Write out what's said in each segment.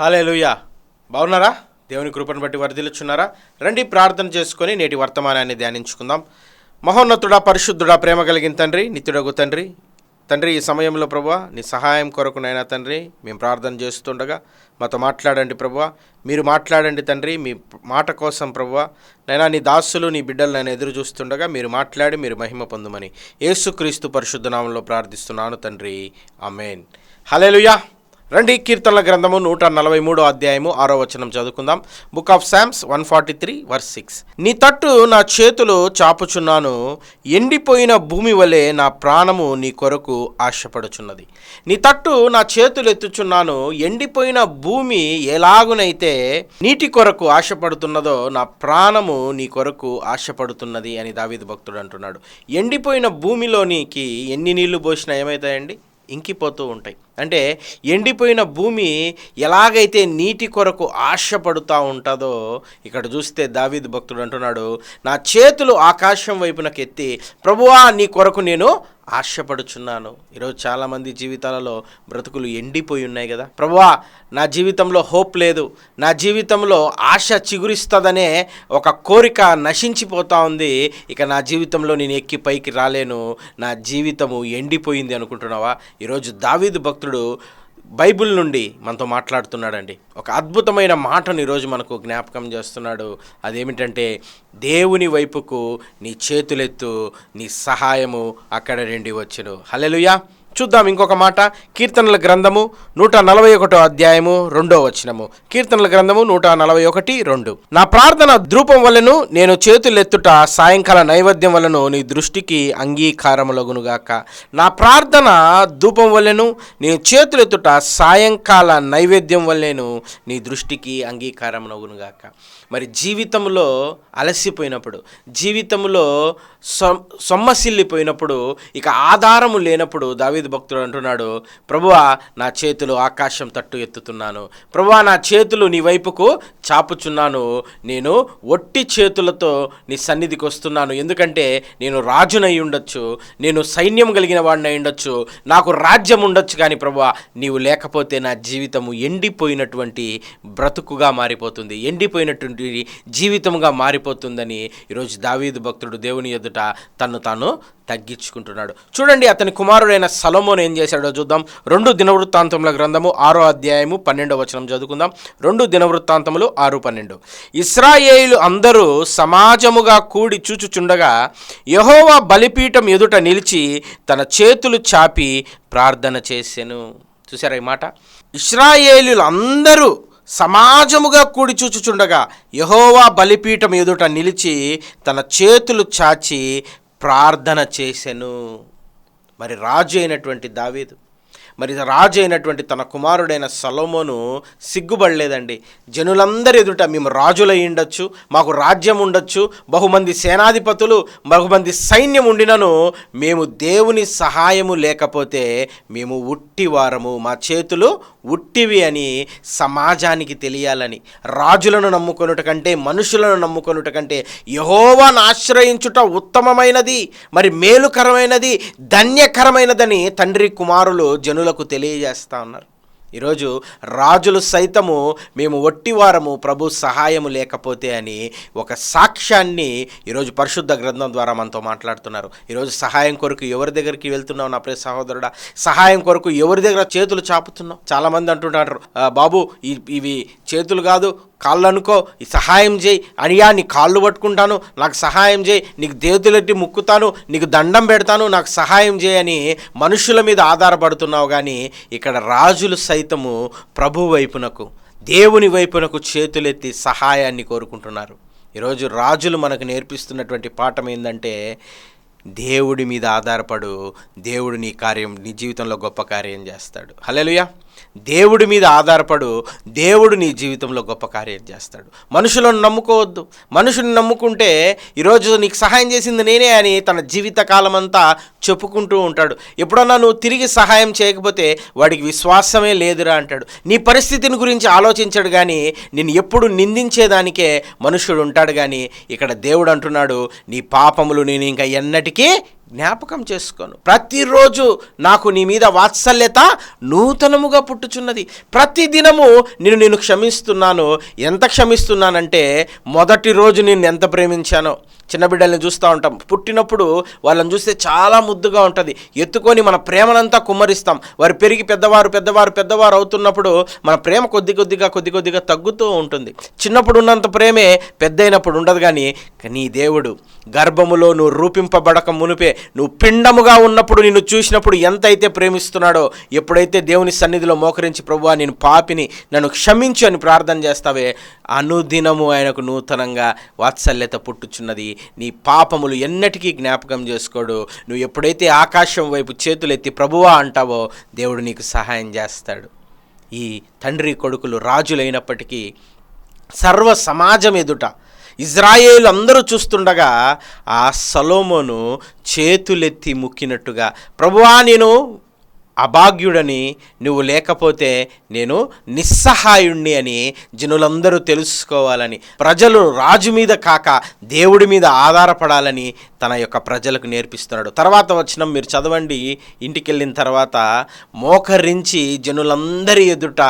Hallelujah. బాగున్నారా? దేవుని కృపను బట్టి వరదిలుచున్నారా రండి ప్రార్థన చేసుకొని నేటి వర్తమానాన్ని ధ్యానించుకుందాం. మహోన్నతుడా పరిశుద్ధుడా ప్రేమ కలిగిన తండ్రి నిత్యుడగు తండ్రి. తండ్రి ఈ సమయంలో ప్రభా నీ సహాయం కొరకు నైనా తండ్రి మేము ప్రార్థన చేస్తుండగా మాతో మాట్లాడండి ప్రభా మీరు మాట్లాడండి తండ్రి మీ మాట కోసం ప్రభా నైనా నీ దాసులు నీ బిడ్డలు నేను ఎదురు చూస్తుండగా మీరు మాట్లాడి మీరు మహిమ పొందుమని యేసుక్రీస్తు పరిశుద్ధనామంలో ప్రార్థిస్తున్నాను తండ్రి. ఆమెన్. హల్లెలూయా రండి కీర్తనల గ్రంథము నూట నలభై మూడో అధ్యాయము ఆరో వచనం చదువుకుందాం. Book of Psalms one forty three verse six నీ తట్టు నా చేతులు చాపుచున్నాను ఎండిపోయిన భూమి వలె నా ప్రాణము నీ కొరకు ఆశపడుచున్నది. నీ తట్టు నా చేతులు ఎత్తుచున్నాను ఎండిపోయిన భూమి ఎలాగునైతే నీటి కొరకు ఆశపడుతున్నదో నా ప్రాణము నీ కొరకు ఆశపడుతున్నది అని దావిద భక్తుడు అంటున్నాడు. ఎండిపోయిన భూమిలోనికి ఎన్ని నీళ్ళు పోసినా ఏమవుతాయండి ఇంకిపోతూ ఉంటాయి. అంటే ఎండిపోయిన భూమి ఎలాగైతే నీటి కొరకు ఆశపడుతూ ఉంటుందో ఇక్కడ చూస్తే దావీద్ భక్తుడు అంటున్నాడు నా చేతులు ఆకాశం వైపునకు ఎత్తి ప్రభువా నీ కొరకు నేను ఆశపడుచున్నాను. ఈరోజు చాలామంది జీవితాలలో బ్రతుకులు ఎండిపోయి ఉన్నాయి కదా. ప్రభువా నా జీవితంలో హోప్ లేదు. నా జీవితంలో ఆశ చిగురిస్తుందనే ఒక కోరిక నశించిపోతూ ఉంది. ఇక నా జీవితంలో నేను ఎక్కి పైకి రాలేను. నా జీవితము ఎండిపోయింది అనుకుంటున్నావా? ఈరోజు దావీదు భక్తుడు బైబిల్ నుండి మనతో మాట్లాడుతున్నాడండి. ఒక అద్భుతమైన మాటను ఈరోజు మనకు జ్ఞాపకం చేస్తున్నాడు. అదేమిటంటే దేవుని వైపుకు నీ చేతులెత్తు నీ సహాయము అక్కడ నుండి వచ్చును. హలెలుయా చూద్దాం ఇంకొక మాట. కీర్తనల గ్రంథము నూట నలభై ఒకటో అధ్యాయము రెండో వచనము. కీర్తనల గ్రంథము నూట నలభై ఒకటి రెండు. నా ప్రార్థన ధూపం వలను నేను చేతులెత్తుట సాయంకాల నైవేద్యం వలను నీ దృష్టికి అంగీకారములగునుగాక. నా ప్రార్థన ధూపం వలెను నేను చేతులెత్తుట సాయంకాల నైవేద్యం వల్లేను నీ దృష్టికి అంగీకారములగునుగాక. మరి జీవితంలో అలసిపోయినప్పుడు జీవితంలో సొమ్మసిల్లిపోయినప్పుడు ఇక ఆధారము లేనప్పుడు దావి దావీదు భక్తుడు అంటున్నాడు ప్రభువా నా చేతులు ఆకాశం తట్టు ఎత్తుతున్నాను. ప్రభువా నా చేతులు నీ వైపుకు చాపుచున్నాను. నేను ఒట్టి చేతులతో నీ సన్నిధికి వస్తున్నాను. ఎందుకంటే నేను రాజునై ఉండొచ్చు నేను సైన్యం కలిగిన వాడినై ఉండొచ్చు నాకు రాజ్యం ఉండొచ్చు కానీ ప్రభువా నీవు లేకపోతే నా జీవితము ఎండిపోయినటువంటి బ్రతుకుగా మారిపోతుంది. ఎండిపోయినటువంటి జీవితంగా మారిపోతుందని ఈరోజు దావీదు భక్తుడు దేవుని ఎదుట తను తాను తగ్గించుకుంటున్నాడు. చూడండి అతని కుమారుడైన సలోమోన్ ఏం చేశాడో చూద్దాం. రెండు దినవృత్తాంతముల గ్రంథము ఆరో అధ్యాయము పన్నెండో వచనం చదువుకుందాం. రెండు దినవృత్తాంతములు ఆరు పన్నెండు. ఇస్రాయేలు అందరూ సమాజముగా కూడి చూచుచుండగా యహోవా బలిపీఠం ఎదుట నిలిచి తన చేతులు చాపి ప్రార్థన చేశాను చూసారా ఈ మాట? ఇస్రాయేలీలు అందరూ సమాజముగా కూడి చూచుచుండగా యహోవా బలిపీఠం ఎదుట నిలిచి తన చేతులు చాచి ప్రార్థన చేసెను. మరి రాజు అయినటువంటి దావీదు. మరి రాజు అయినటువంటి తన కుమారుడైన సలోమోను సిగ్గుపడలేదండి. జనులందరి ఎదుట మేము రాజులై ఉండొచ్చు మాకు రాజ్యం ఉండొచ్చు బహుమంది సేనాధిపతులు బహుమంది సైన్యం ఉండినను మేము దేవుని సహాయము లేకపోతే మేము ఉట్టివారము మా చేతులు ఉట్టివి అని సమాజానికి తెలియాలని రాజులను నమ్ముకొనుట కంటే మనుషులను నమ్ముకొనుట కంటే యహోవాను ఆశ్రయించుట ఉత్తమమైనది మరి మేలుకరమైనది ధన్యకరమైనదని తండ్రి కుమారులు జను జనులకు తెలియజేస్తా ఉన్నారు. ఈరోజు రాజులు సైతము మేము ఒట్టివారము ప్రభు సహాయము లేకపోతే అని ఒక సాక్ష్యాన్ని ఈరోజు పరిశుద్ధ గ్రంథం ద్వారా మనతో మాట్లాడుతున్నారు. ఈరోజు సహాయం కొరకు ఎవరి దగ్గరికి వెళ్తున్నావు నా ప్రతి సహోదరుడా? సహాయం కొరకు ఎవరి దగ్గర చేతులు చాపుతున్నావు? చాలామంది అంటుంటారు బాబు ఇవి చేతులు కాదు కాళ్ళు అనుకో సహాయం చేయి. అనియా నీ కాళ్ళు పట్టుకుంటాను నాకు సహాయం చేయి. నీకు దేవతలెట్టి ముక్కుతాను నీకు దండం పెడతాను నాకు సహాయం చేయని మనుషుల మీద ఆధారపడుతున్నావు కానీ ఇక్కడ రాజులు సైతము ప్రభు వైపునకు దేవుని వైపునకు చేతులెత్తి సహాయాన్ని కోరుకుంటున్నారు. ఈరోజు రాజులు మనకు నేర్పిస్తున్నటువంటి పాఠం ఏంటంటే దేవుడి మీద ఆధారపడు దేవుడు నీ కార్యం నీ జీవితంలో గొప్ప కార్యం చేస్తాడు. హల్లెలూయా. దేవుడి మీద ఆధారపడు దేవుడు నీ జీవితంలో గొప్ప కార్యం చేస్తాడు. మనుషులను నమ్ముకోవద్దు. మనుషుని నమ్ముకుంటే ఈరోజు నీకు సహాయం చేసింది నేనే అని తన జీవితకాలం అంతా చెప్పుకుంటూ ఉంటాడు. ఎప్పుడన్నా నువ్వు తిరిగి సహాయం చేయకపోతే వాడికి విశ్వాసమే లేదురా అంటాడు. నీ పరిస్థితిని గురించి ఆలోచించాడు కానీ నేను ఎప్పుడు నిందించేదానికే మనుషుడు ఉంటాడు కానీ ఇక్కడ దేవుడు అంటున్నాడు నీ పాపములు నేను ఇంకా ఎన్నటికీ జ్ఞాపకం చేసుకోను. ప్రతిరోజు నాకు నీ మీద వాత్సల్యత నూతనముగా పుట్టుచున్నది. ప్రతి దినము నేను నేను క్షమిస్తున్నాను. ఎంత క్షమిస్తున్నానంటే మొదటి రోజు నేను ఎంత ప్రేమించానో. చిన్న బిడ్డల్ని చూస్తూ ఉంటాం. పుట్టినప్పుడు వాళ్ళని చూస్తే చాలా ముద్దుగా ఉంటుంది. ఎత్తుకొని మన ప్రేమనంతా కుమ్మరిస్తాం. వారు పెరిగి పెద్దవారు పెద్దవారు పెద్దవారు అవుతున్నప్పుడు మన ప్రేమ కొద్ది కొద్దిగా కొద్ది కొద్దిగా తగ్గుతూ ఉంటుంది. చిన్నప్పుడు ఉన్నంత ప్రేమే పెద్దయినప్పుడు ఉండదు కానీ నీ దేవుడు గర్భములో నువ్వు రూపింపబడక మునిపే నువ్వు పిండముగా ఉన్నప్పుడు నిన్ను చూసినప్పుడు ఎంతైతే ప్రేమిస్తున్నాడో ఎప్పుడైతే దేవుని సన్నిధిలో మోకరించి ప్రభువా నేను పాపిని నన్ను క్షమించు అని ప్రార్థన చేస్తావే అనుదినము ఆయనకు నూతనంగా వాత్సల్యత పుట్టుచున్నది. నీ పాపములు ఎన్నటికీ జ్ఞాపకం చేసుకోడు. నువ్వు ఎప్పుడైతే ఆకాశం వైపు చేతులెత్తి ప్రభువా అంటావో దేవుడు నీకు సహాయం చేస్తాడు. ఈ తండ్రి కొడుకులు రాజులైనప్పటికీ సర్వ సమాజం ఎదుట ఇజ్రాయేలు అందరూ చూస్తుండగా ఆ సలోమోను చేతులెత్తి ముక్కినట్టుగా ప్రభువా నేను అభాగ్యుడని నువ్వు లేకపోతే నేను నిస్సహాయుణ్ణి అని జనులందరూ తెలుసుకోవాలని ప్రజలు రాజు మీద కాక దేవుడి మీద ఆధారపడాలని తన యొక్క ప్రజలకు నేర్పిస్తున్నాడు. తర్వాత వచ్చిన మీరు చదవండి. ఇంటికి వెళ్ళిన తర్వాత మోకరించి జనులందరి ఎదుట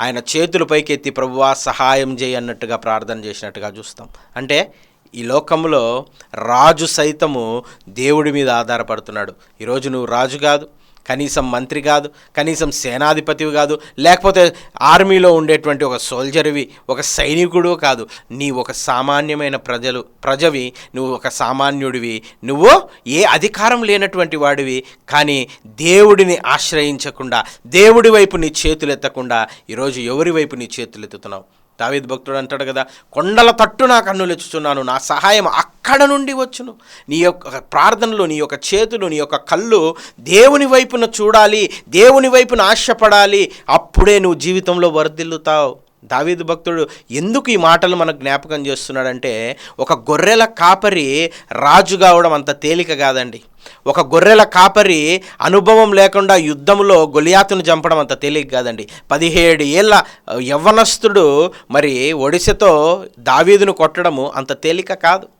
ఆయన చేతులు పైకెత్తి ప్రభువా సహాయం చేయన్నట్టుగా ప్రార్థన చేసినట్టుగా చూస్తాం. అంటే ఈ లోకంలో రాజు సైతము దేవుడి మీద ఆధారపడుతున్నాడు. ఈరోజు నువ్వు రాజు కాదు. కనీసం మంత్రి కాదు కనీసం సేనాధిపతివి కాదు లేకపోతే ఆర్మీలో ఉండేటువంటి ఒక సోల్జర్వి ఒక సైనికుడు కాదు. నీ ఒక సామాన్యమైన ప్రజలు ప్రజవి నువ్వు ఒక సామాన్యుడివి నువ్వు ఏ అధికారం లేనటువంటి వాడివి కానీ దేవుడిని ఆశ్రయించకుండా దేవుడి వైపు నీ చేతులు ఎత్తకుండా ఈరోజు ఎవరి వైపు నీ చేతులు ఎత్తుతున్నావు దావేది భక్తుడు అంటాడు కదా కొండల తట్టు నా కన్నులు ఎచ్చుచున్నాను నా సహాయం అక్కడ నుండి వచ్చును. నీ యొక్క ప్రార్థనలు నీ యొక్క చేతులు నీ యొక్క కళ్ళు దేవుని వైపున చూడాలి దేవుని వైపున ఆశపడాలి అప్పుడే నువ్వు జీవితంలో వరదిల్లుతావు దావీదు భక్తుడు ఎందుకు ఈ మాటలు మనకు జ్ఞాపకం చేస్తున్నాడంటే ఒక గొర్రెల కాపరి రాజు కావడం అంత తేలిక కాదండి. ఒక గొర్రెల కాపరి అనుభవం లేకుండా యుద్ధంలో గొలియాతును చంపడం అంత తేలిక కాదండి. పదిహేడు ఏళ్ళ యవ్వనస్తుడు మరి ఒడిశతో దావీదును కొట్టడము అంత తేలిక కాదు.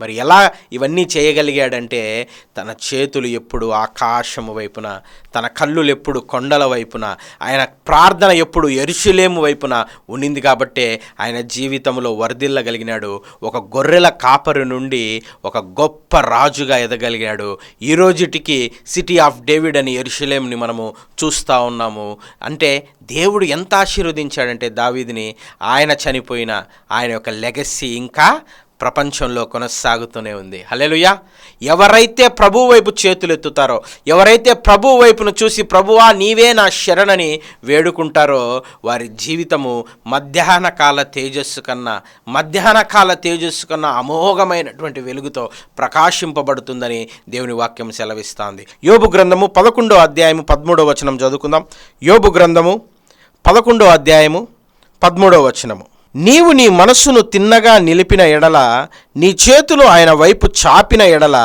మరి ఎలా ఇవన్నీ చేయగలిగాడంటే తన చేతులు ఎప్పుడు ఆకాశము వైపున తన కళ్ళులు ఎప్పుడు కొండల వైపున ఆయన ప్రార్థన ఎప్పుడు ఎరుషులేము వైపున ఉండింది కాబట్టే ఆయన జీవితంలో వర్ధిల్లగలిగినాడు. ఒక గొర్రెల కాపరి నుండి ఒక గొప్ప రాజుగా ఎదగలిగాడు. ఈ రోజుటికి సిటీ ఆఫ్ డేవిడ్ అని ఎరుషులేంని మనము చూస్తూ ఉన్నాము. అంటే దేవుడు ఎంత ఆశీర్వదించాడంటే దావీదిని ఆయన చనిపోయిన ఆయన యొక్క లెగసీ ఇంకా ప్రపంచంలో కొనసాగుతూనే ఉంది. హలెలుయా ఎవరైతే ప్రభు వైపు చేతులెత్తుతారో ఎవరైతే ప్రభు వైపును చూసి ప్రభువా నీవే నా శరణని వేడుకుంటారో వారి జీవితము మధ్యాహ్న కాల తేజస్సు కన్నా మధ్యాహ్న కాల తేజస్సు కన్నా అమోఘమైనటువంటి వెలుగుతో ప్రకాశింపబడుతుందని దేవుని వాక్యం సెలవిస్తోంది. యోబు గ్రంథము పదకొండో అధ్యాయము పదమూడో వచనం చదువుకుందాం. యోబు గ్రంథము పదకొండో అధ్యాయము పదమూడో వచనము. నీవు నీ మనస్సును తిన్నగా నిలిపిన ఎడల నీ చేతులు ఆయన వైపు చాపిన ఎడల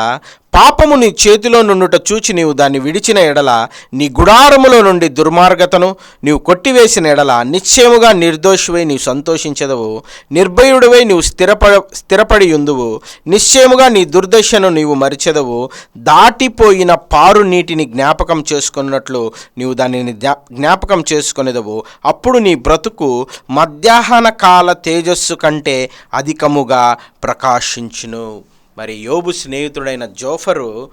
పాపము నీ చేతిలో నుండుట చూచి నీవు దాన్ని విడిచిన ఎడల నీ గుడారములో నుండి దుర్మార్గతను నీవు కొట్టివేసిన ఎడల నిశ్చయముగా నిర్దోషివై నీవు సంతోషించదవు. నిర్భయుడివై నీవు స్థిరపడ స్థిరపడి ఉందువు నిశ్చయముగా నీ దుర్దశను నీవు మరిచెదవు. దాటిపోయిన పారు నీటిని జ్ఞాపకం చేసుకున్నట్లు నీవు దానిని జ్ఞా- జ్ఞాపకం చేసుకునేదవు. అప్పుడు నీ బ్రతుకు మధ్యాహ్న కాల తేజస్సు కంటే అధికముగా ప్రకాశించును. మరి యోబు స్నేహితుడైన జోఫరు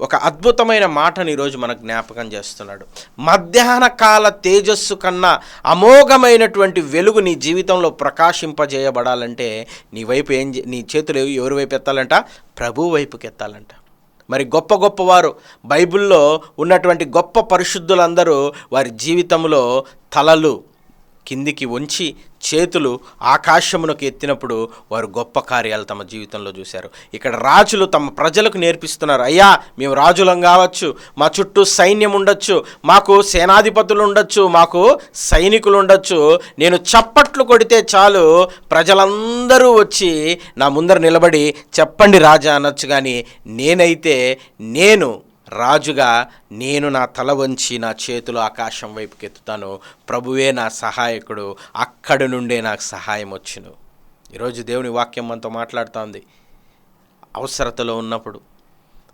ఒక అద్భుతమైన మాటని ఈరోజు మనకు జ్ఞాపకం చేస్తున్నాడు. మధ్యాహ్న కాల తేజస్సు కన్నా అమోఘమైనటువంటి వెలుగు నీ జీవితంలో ప్రకాశింపజేయబడాలంటే నీ వైపు ఏం చే- నీ చేతులు ఎవరి వైపు ఎత్తాలంట? ప్రభు వైపుకి ఎత్తాలంట. మరి గొప్ప గొప్పవారు బైబిల్లో ఉన్నటువంటి గొప్ప పరిశుద్ధులందరూ వారి జీవితంలో తలలు కిందికి ఉంచి చేతులు ఆకాశమునకు ఎత్తినప్పుడు వారు గొప్ప కార్యాలు తమ జీవితంలో చూశారు. ఇక్కడ రాజులు తమ ప్రజలకు నేర్పిస్తున్నారు. అయ్యా మేము రాజులం కావచ్చు మా చుట్టూ సైన్యం ఉండొచ్చు మాకు సేనాధిపతులు ఉండొచ్చు మాకు సైనికులు ఉండొచ్చు. నేను చప్పట్లు కొడితే చాలు ప్రజలందరూ వచ్చి నా ముందర నిలబడి చెప్పండి రాజా అనొచ్చు కానీ నేనైతే నేను రాజుగా నేను నా తల వంచి నా చేతులు ఆకాశం వైపుకెత్తుతాను ప్రభువే నా సహాయకుడు. అక్కడి నుండే నాకు సహాయం వచ్చును. ఈరోజు దేవుని వాక్యం మనతో మాట్లాడుతోంది. అవసరతలో ఉన్నప్పుడు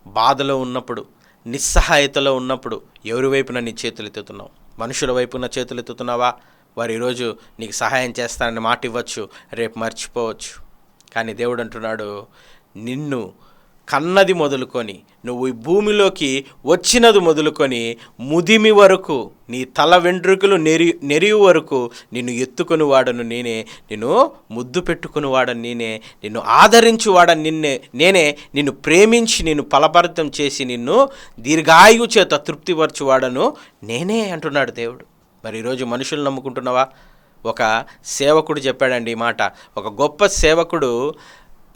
బాధలో ఉన్నప్పుడు నిస్సహాయతలో ఉన్నప్పుడు ఎవరి వైపున నీ చేతులు ఎత్తుతున్నావు? మనుషుల వైపున చేతులు ఎత్తుతున్నావా? వారు ఈరోజు నీకు సహాయం చేస్తానని మాట ఇవ్వచ్చు. రేపు మర్చిపోవచ్చు. కానీ దేవుడు అంటున్నాడు నిన్ను కన్నది మొదలుకొని నువ్వు ఈ భూమిలోకి వచ్చినది మొదలుకొని ముదిమి వరకు నీ తల వెంట్రుకలు నెరి నెరివు వరకు నిన్ను ఎత్తుకొని వాడను నేనే నిన్ను ముద్దు పెట్టుకుని వాడను నేనే నిన్ను ఆదరించి వాడని నిన్నే నేనే నిన్ను ప్రేమించి నిన్ను ఫలపరితం చేసి నిన్ను దీర్ఘాయువు చేత తృప్తిపరచు వాడను నేనే అంటున్నాడు దేవుడు. మరి ఈరోజు మనుషులు నమ్ముకుంటున్నావా? ఒక సేవకుడు చెప్పాడండి ఈ మాట. ఒక గొప్ప సేవకుడు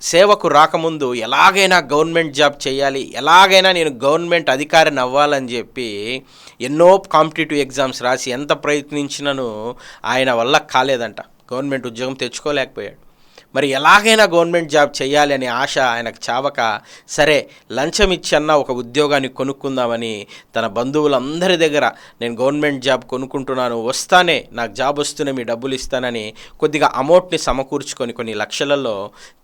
సేవకు రాకముందు ఎలాగైనా గవర్నమెంట్ జాబ్ చేయాలి ఎలాగైనా నేను గవర్నమెంట్ అధికారిని అవ్వాలని చెప్పి ఎన్నో కాంపిటేటివ్ ఎగ్జామ్స్ రాసి ఎంత ప్రయత్నించినను ఆయన వల్ల కాలేదంట. గవర్నమెంట్ ఉద్యోగం తెచ్చుకోలేకపోయాడు. మరి ఎలాగైనా గవర్నమెంట్ జాబ్ చేయాలి అనే ఆశ ఆయనకు చావక సరే లంచం ఇచ్చన్న ఒక ఉద్యోగాన్ని కొనుక్కుందామని తన బంధువులందరి దగ్గర నేను గవర్నమెంట్ జాబ్ కొనుక్కుంటున్నాను వస్తానే నాకు జాబ్ వస్తూనే మీ డబ్బులు ఇస్తానని కొద్దిగా అమౌంట్ని సమకూర్చుకొని కొన్ని లక్షలలో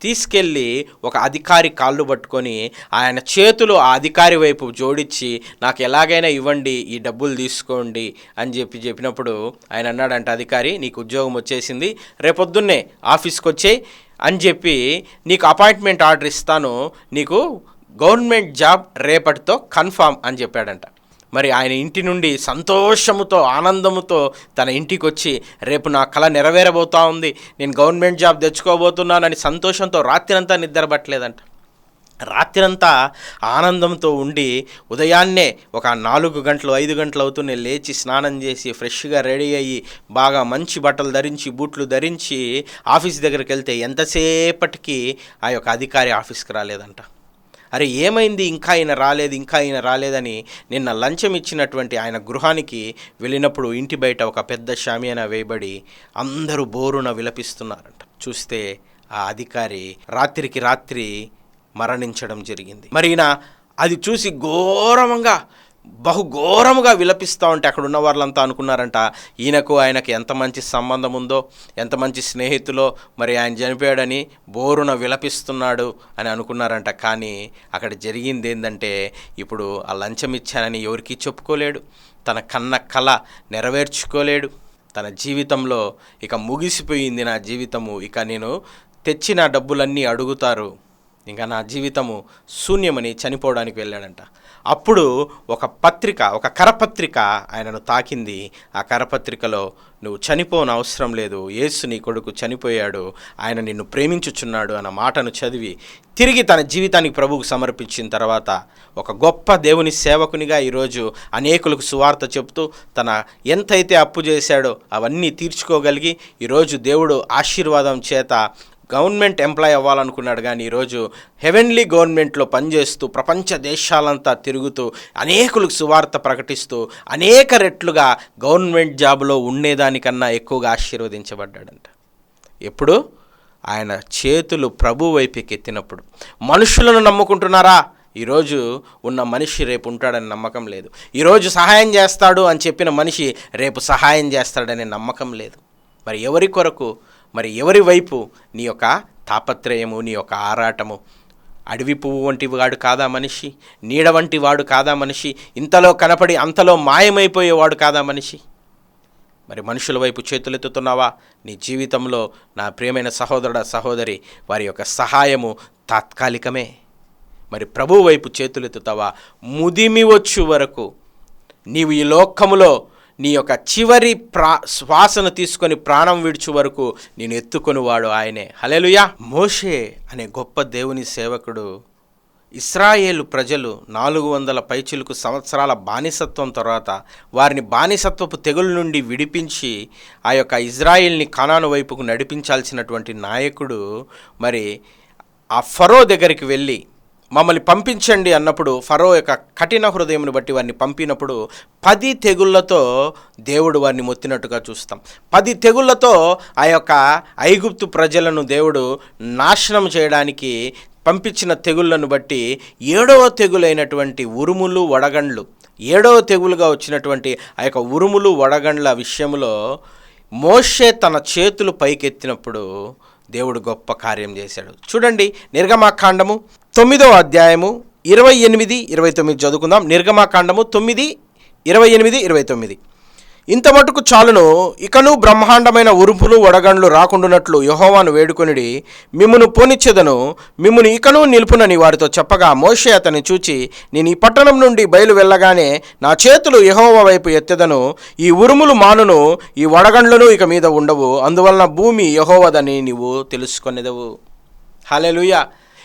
తీసుకెళ్ళి ఒక అధికారి కాళ్ళు పట్టుకొని ఆయన చేతులు ఆ అధికారి వైపు జోడించి నాకు ఎలాగైనా ఇవ్వండి ఈ డబ్బులు తీసుకోండి అని చెప్పి చెప్పినప్పుడు ఆయన అన్నాడంట అధికారి నీకు ఉద్యోగం వచ్చేసింది రేపొద్దున్నే ఆఫీస్కి వచ్చే అని చెప్పి నీకు అపాయింట్మెంట్ ఆర్డర్ ఇస్తాను నీకు గవర్నమెంట్ జాబ్ రేపటితో కన్ఫామ్ అని చెప్పాడంట. మరి ఆయన ఇంటి నుండి సంతోషముతో ఆనందముతో తన ఇంటికి వచ్చి రేపు నా కళ నెరవేరబోతా ఉంది. నేను గవర్నమెంట్ జాబ్ తెచ్చుకోబోతున్నానని సంతోషంతో రాత్రంతా నిద్రపట్టలేదంట. రాత్రంతా ఆనందంతో ఉండి ఉదయాన్నే ఒక నాలుగు గంటలు ఐదు గంటలు అవుతూనే లేచి స్నానం చేసి ఫ్రెష్గా రెడీ అయ్యి బాగా మంచి బట్టలు ధరించి బూట్లు ధరించి ఆఫీస్ దగ్గరికి వెళ్తే ఎంతసేపటికి ఆ యొక్క అధికారి ఆఫీస్కి రాలేదంట. అరే ఏమైంది? ఇంకా ఆయన రాలేదు ఇంకా ఆయన రాలేదని నిన్న లంచం ఇచ్చినటువంటి ఆయన గృహానికి వెళ్ళినప్పుడు ఇంటి బయట ఒక పెద్ద షామియానా వేయబడి అందరూ బోరున విలపిస్తున్నారంట. చూస్తే ఆ అధికారి రాత్రికి రాత్రి మరణించడం జరిగింది. మరి ఈయన అది చూసి ఘోరంగా బహుఘోరముగా విలపిస్తూ ఉంటే అక్కడ ఉన్న వాళ్ళంతా అనుకున్నారంట ఈయనకు ఆయనకు ఎంత మంచి సంబంధం ఉందో ఎంత మంచి స్నేహితులో మరి ఆయన చనిపోయాడని బోరున విలపిస్తున్నాడు అని అనుకున్నారంట. కానీ అక్కడ జరిగింది ఏంటంటే ఇప్పుడు ఆ లంచం ఇచ్చానని ఎవరికీ చెప్పుకోలేడు. తన కన్న కళ నెరవేర్చుకోలేడు. తన జీవితంలో ఇక ముగిసిపోయింది నా జీవితము. ఇక నేను తెచ్చిన డబ్బులన్నీ అడుగుతారు. ఇంకా నా జీవితము శూన్యమని చనిపోవడానికి వెళ్ళాడంట. అప్పుడు ఒక పత్రిక ఒక కరపత్రిక ఆయనను తాకింది. ఆ కరపత్రికలో నువ్వు చనిపోని అవసరం లేదు. యేసు నీ కొడుకు చనిపోయాడు. ఆయన నిన్ను ప్రేమించుచున్నాడు అన్న మాటను చదివి తిరిగి తన జీవితానికి ప్రభువుకు సమర్పించిన తర్వాత ఒక గొప్ప దేవుని సేవకునిగా ఈరోజు అనేకులకు సువార్త చెప్తూ తన ఎంతైతే అప్పు చేశాడో అవన్నీ తీర్చుకోగలిగి ఈరోజు దేవుడు ఆశీర్వాదం చేత గవర్నమెంట్ ఎంప్లాయ్ అవ్వాలనుకున్నాడు కానీ ఈరోజు హెవెన్లీ గవర్నమెంట్లో పనిచేస్తూ ప్రపంచ దేశాలంతా తిరుగుతూ అనేకులకు సువార్త ప్రకటిస్తూ అనేక రెట్లుగా గవర్నమెంట్ జాబ్లో ఉండేదానికన్నా ఎక్కువగా ఆశీర్వదించబడ్డాడంట. ఎప్పుడు? ఆయన చేతులు ప్రభు వైపుకి ఎత్తినప్పుడు. మనుషులను నమ్ముకుంటున్నారా? ఈరోజు ఉన్న మనిషి రేపు ఉంటాడని నమ్మకం లేదు. ఈరోజు సహాయం చేస్తాడు అని చెప్పిన మనిషి రేపు సహాయం చేస్తాడనే నమ్మకం లేదు. మరి ఎవరి కొరకు? మరి ఎవరి వైపు? నీ యొక్క తాపత్రయము నీ యొక్క ఆరాటము. అడవి పువ్వు వంటి వాడు కాదా మనిషి? నీడ వంటి వాడు కాదా మనిషి? ఇంతలో కనపడి అంతలో మాయమైపోయేవాడు కాదా మనిషి? మరి మనుషుల వైపు చేతులెత్తుతున్నావా? నీ జీవితంలో నా ప్రియమైన సహోదరుడ సహోదరి వారి యొక్క సహాయము తాత్కాలికమే. మరి ప్రభు వైపు చేతులెత్తుతావా? ముదిమి వచ్చు వరకు. నీవు ఈ లోకములో నీ యొక్క చివరి ప్రా శ్వాసను తీసుకొని ప్రాణం విడుచు వరకు నేను ఎత్తుకొని వాడు ఆయనే. హలెలుయా మోషే అనే గొప్ప దేవుని సేవకుడు ఇస్రాయేలు ప్రజలు నాలుగు వందల పైచులకు సంవత్సరాల బానిసత్వం తర్వాత వారిని బానిసత్వపు తెగుల నుండి విడిపించి ఆ యొక్క ఇజ్రాయిల్ని కణాను వైపుకు నడిపించాల్సినటువంటి నాయకుడు మరి ఆ ఫరో దగ్గరికి వెళ్ళి మమ్మల్ని పంపించండి అన్నప్పుడు ఫరో యొక్క కఠిన హృదయంను బట్టి వారిని పంపినప్పుడు పది తెగుళ్ళతో దేవుడు వారిని మొత్తినట్టుగా చూస్తాం. పది తెగుళ్ళతో ఆ యొక్క ఐగుప్తు ప్రజలను దేవుడు నాశనం చేయడానికి పంపించిన తెగుళ్ళను బట్టి ఏడవ తెగులైనటువంటి ఉరుములు వడగండ్లు ఏడవ తెగులుగా వచ్చినటువంటి ఆ యొక్క ఉరుములు వడగండ్ల విషయంలో మోషే తన చేతులు పైకెత్తినప్పుడు దేవుడు గొప్ప కార్యం చేశాడు. చూడండి నిర్గమాకాండము తొమ్మిదవ అధ్యాయము ఇరవై ఎనిమిది ఇరవై తొమ్మిది చదువుకుందాం. నిర్గమాకాండము తొమ్మిది ఇరవై ఎనిమిది ఇరవై తొమ్మిది. ఇంత మటుకు చాలును ఇకను బ్రహ్మాండమైన ఉరుపులు వడగండ్లు రాకుండునట్లు యహోవాను వేడుకొనిడి మిమ్మును పోనిచ్చేదను. మిమ్మును ఇకను నిలుపునని వారితో చెప్పగా మోషే అతన్ని చూచి నేను ఈ పట్టణం నుండి బయలు వెళ్ళగానే నా చేతులు యహోవా వైపు ఎత్తెదను. ఈ ఉరుములు మానును ఈ వడగండ్లను ఇక మీద ఉండవు. అందువలన భూమి యహోవదని నీవు తెలుసుకొనేదవు. హలెలుయ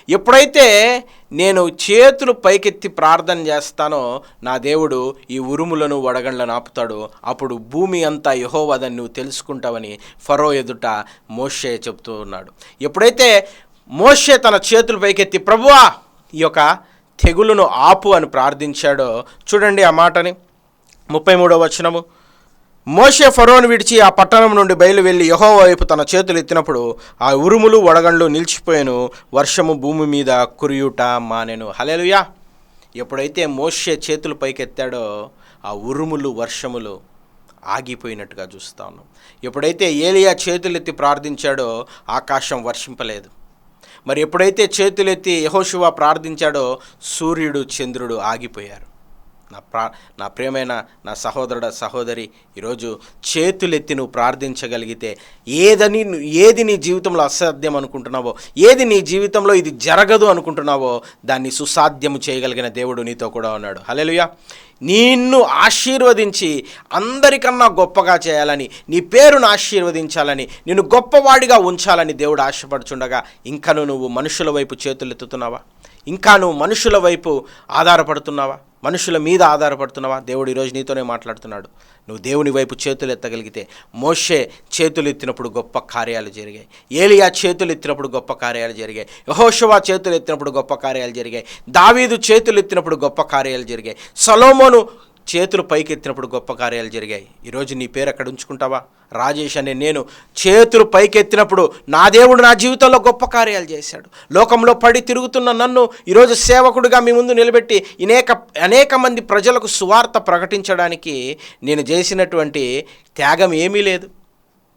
ఎప్పుడైతే నేను చేతులు పైకెత్తి ప్రార్థన చేస్తానో నా దేవుడు ఈ ఉరుములను వడగండ్లను ఆపుతాడు. అప్పుడు భూమి అంతా యహోవదని నువ్వు తెలుసుకుంటావని ఫరో ఎదుట మోషే చెప్తూ ఉన్నాడు. ఎప్పుడైతే మోషే తన చేతులు పైకెత్తి ప్రభువా ఈ యొక్క తెగులును ఆపు అని ప్రార్థించాడో చూడండి ఆ మాటని. ముప్పై మూడవ వచనము. మోషే ఫరోను విడిచి ఆ పట్టణం నుండి బయలు వెళ్ళి యహో వైపు తన చేతులు ఎత్తినప్పుడు ఆ ఉరుములు వడగండ్లు నిలిచిపోయాను వర్షము భూమి మీద కురియుట మానెను. హలేలుయా ఎప్పుడైతే మోషే చేతులు పైకెత్తాడో ఆ ఉరుములు వర్షములు ఆగిపోయినట్టుగా చూస్తాను ఎప్పుడైతే ఏలియా చేతులెత్తి ప్రార్థించాడో ఆకాశం వర్షింపలేదు. మరి ఎప్పుడైతే చేతులెత్తి యహోశివ ప్రార్థించాడో సూర్యుడు చంద్రుడు ఆగిపోయారు. నా ప్రా నా ప్రియమైన నా సహోదరుడ సహోదరి ఈరోజు చేతులెత్తి నువ్వు ప్రార్థించగలిగితే ఏదని ఏది నీ జీవితంలో అసాధ్యం అనుకుంటున్నావో ఏది నీ జీవితంలో ఇది జరగదు అనుకుంటున్నావో దాన్ని సుసాధ్యము చేయగలిగిన దేవుడు నీతో కూడా ఉన్నాడు. హలెలుయా నిన్ను ఆశీర్వదించి అందరికన్నా గొప్పగా చేయాలని నీ పేరును ఆశీర్వదించాలని నిన్ను గొప్పవాడిగా ఉంచాలని దేవుడు ఆశపడుచుండగా ఇంకను నువ్వు మనుషుల వైపు చేతులెత్తుతున్నావా? ఇంకా నువ్వు మనుషుల వైపు ఆధారపడుతున్నావా? మనుషుల మీద ఆధారపడుతున్నావా? దేవుడు ఈరోజు నీతోనే మాట్లాడుతున్నాడు. నువ్వు దేవుని వైపు చేతులు ఎత్తగలిగితే మోషే చేతులు ఎత్తినప్పుడు గొప్ప కార్యాలు జరిగాయి. ఏలియా చేతులు ఎత్తినప్పుడు గొప్ప కార్యాలు జరిగాయి. యహోషవా చేతులు ఎత్తినప్పుడు గొప్ప కార్యాలు జరిగాయి. దావీదు చేతులు ఎత్తినప్పుడు గొప్ప కార్యాలు జరిగాయి. సలోమోను చేతులు పైకెత్తినప్పుడు గొప్ప కార్యాలు జరిగాయి. ఈరోజు నీ పేరు అక్కడ ఉంచుకుంటావా? రాజేష్ అనే నేను చేతులు పైకెత్తినప్పుడు నా దేవుడు నా జీవితంలో గొప్ప కార్యాలు చేశాడు. లోకంలో పడి తిరుగుతున్న నన్ను ఈరోజు సేవకుడిగా మీ ముందు నిలబెట్టి అనేక అనేక మంది ప్రజలకు సువార్త ప్రకటించడానికి నేను చేసినటువంటి త్యాగం ఏమీ లేదు.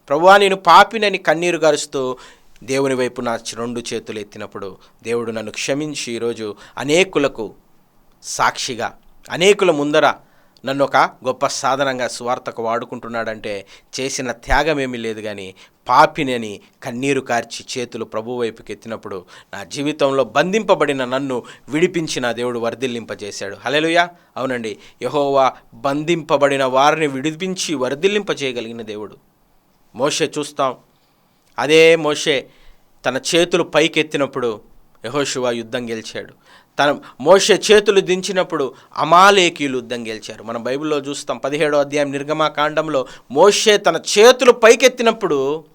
ప్రభువా నేను పాపినని కన్నీరు గారుస్తూ దేవుని వైపు నా రెండు చేతులు ఎత్తినప్పుడు దేవుడు నన్ను క్షమించి ఈరోజు అనేకులకు సాక్షిగా అనేకుల ముందర నన్ను ఒక గొప్ప సాధనంగా స్వార్థకు వాడుకుంటున్నాడంటే చేసిన త్యాగమేమీ లేదు కానీ పాపినని కన్నీరు కార్చి చేతులు ప్రభు వైపుకి ఎత్తినప్పుడు నా జీవితంలో బంధింపబడిన నన్ను విడిపించిన దేవుడు వర్ధిల్లింపజేశాడు. హలెలుయా అవునండి. యహోవా బంధింపబడిన వారిని విడిపించి వర్ధిల్లింపజేయగలిగిన దేవుడు. మోషే చూస్తాం. అదే మోషే తన చేతులు పైకెత్తినప్పుడు యహోశివ యుద్ధం గెలిచాడు. తన మోషే చేతులు దించినప్పుడు అమాలేకీలు యుద్ధం గెలిచారు. మనం బైబిల్లో చూస్తాం పదిహేడో అధ్యాయం నిర్గమాకాండంలో మోషే తన చేతులు పైకెత్తినప్పుడు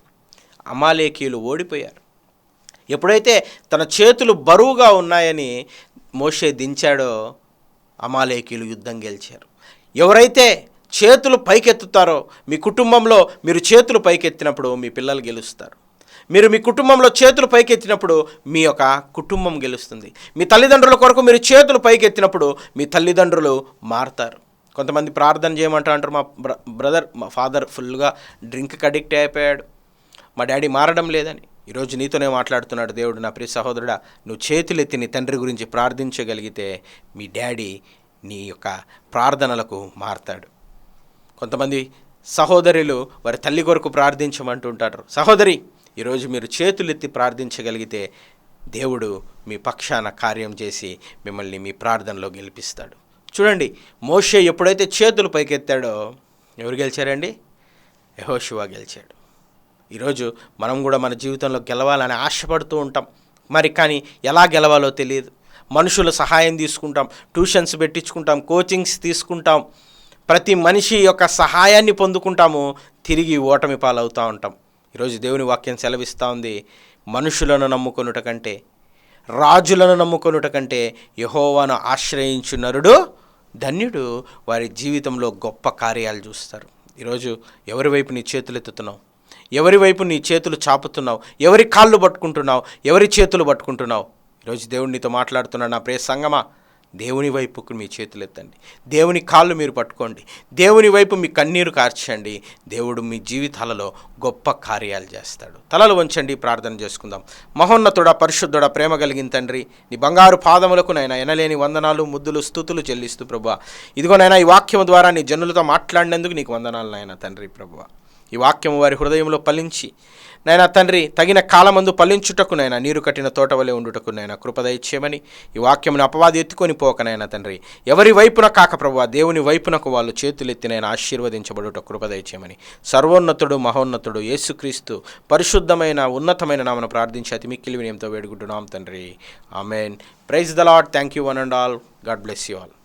అమాలేకీలు ఓడిపోయారు. ఎప్పుడైతే తన చేతులు బరువుగా ఉన్నాయని మోషే దించాడో అమాలేకీలు యుద్ధం గెలిచారు. ఎవరైతే చేతులు పైకెత్తుతారో మీ కుటుంబంలో మీరు చేతులు పైకెత్తినప్పుడు మీ పిల్లలు గెలుస్తారు. మీరు మీ కుటుంబంలో చేతులు పైకెత్తినప్పుడు మీ యొక్క కుటుంబం గెలుస్తుంది. మీ తల్లిదండ్రుల కొరకు మీరు చేతులు పైకెత్తినప్పుడు మీ తల్లిదండ్రులు మారుతారు. కొంతమంది ప్రార్థన చేయమంటా అంటారు మా బ్ర బ్రదర్ మా ఫాదర్ ఫుల్గా డ్రింక్కి అడిక్ట్ అయిపోయాడు. మా డాడీ మారడం లేదని. ఈరోజు నీతోనే మాట్లాడుతున్నాడు దేవుడు నా ప్రియ సహోదరుడా నువ్వు చేతులెత్తి నీ తండ్రి గురించి ప్రార్థించగలిగితే మీ డాడీ నీ యొక్క ప్రార్థనలకు మారతాడు. కొంతమంది సహోదరులు వారి తల్లి కొరకు ప్రార్థించమంటుంటారు సహోదరి ఈరోజు మీరు చేతులెత్తి ప్రార్థించగలిగితే దేవుడు మీ పక్షాన కార్యం చేసి మిమ్మల్ని మీ ప్రార్థనలో గెలిపిస్తాడు. చూడండి మోషే ఎప్పుడైతే చేతులు పైకెత్తాడో ఎవరు గెలిచారండి? యహోశివా గెలిచాడు. ఈరోజు మనం కూడా మన జీవితంలో గెలవాలని ఆశపడుతూ ఉంటాం. మరి కానీ ఎలా గెలవాలో తెలియదు. మనుషుల సహాయం తీసుకుంటాం ట్యూషన్స్ పెట్టించుకుంటాం కోచింగ్స్ తీసుకుంటాం. ప్రతి మనిషి యొక్క సహాయాన్ని పొందుకుంటాము తిరిగి ఓటమి పాలవుతూ ఉంటాం. ఈరోజు దేవుని వాక్యం సెలవిస్తూ ఉంది. మనుషులను నమ్ముకొనుట కంటే రాజులను నమ్ముకొనుట కంటే యహోవాను ఆశ్రయించు నరుడు ధన్యుడు. వారి జీవితంలో గొప్ప కార్యాలు చూస్తారు. ఈరోజు ఎవరి వైపు నీ చేతులు ఎత్తుతున్నావు? ఎవరి వైపు నీ చేతులు చాపుతున్నావు? ఎవరి కాళ్ళు పట్టుకుంటున్నావు? ఎవరి చేతులు పట్టుకుంటున్నావు? ఈరోజు దేవుడు నీతో మాట్లాడుతున్నాడు నా ప్రియ సంగమా. దేవుని వైపుకు మీ చేతులు ఎత్తండి. దేవుని కాళ్ళు మీరు పట్టుకోండి. దేవుని వైపు మీ కన్నీరు కార్చండి. దేవుడు మీ జీవితాలలో గొప్ప కార్యాలు చేస్తాడు. తలలు వంచండి ప్రార్థన చేసుకుందాం. మహోన్నతుడా పరిశుద్ధుడా ప్రేమ కలిగిన తండ్రి నీ బంగారు పాదములకు నైనా ఎనలేని వందనాలు ముద్దులు స్థుతులు చెల్లిస్తూ ప్రభా ఇదిగోనైనా ఈ వాక్యం ద్వారా నీ జనులతో మాట్లాడినందుకు నీకు వందనాలు నాయన తండ్రి ప్రభువా. ఈ వాక్యం వారి హృదయంలో పలించి నైనా తండ్రి తగిన కాలమందు పలించుటకు నైనా నీరు కట్టిన తోట వలె ఉండుటకు నైనా కృపద ఈ వాక్యమును అపవాది ఎత్తుకొని పోకనైనా తండ్రి. ఎవరి వైపున కాక ప్రభు దేవుని వైపునకు వాళ్ళు చేతులెత్తినైనా ఆశీర్వదించబడుట కృపద ఇచ్చేయమని. సర్వోన్నతుడు మహోన్నతుడు యేసుక్రీస్తు పరిశుద్ధమైన ఉన్నతమైన నామను ప్రార్థించి అతి మిక్కిలి వినయంతో వేడుకుంటున్నాం తండ్రి. Amen. Praise the Lord thank you one and all. God bless you all.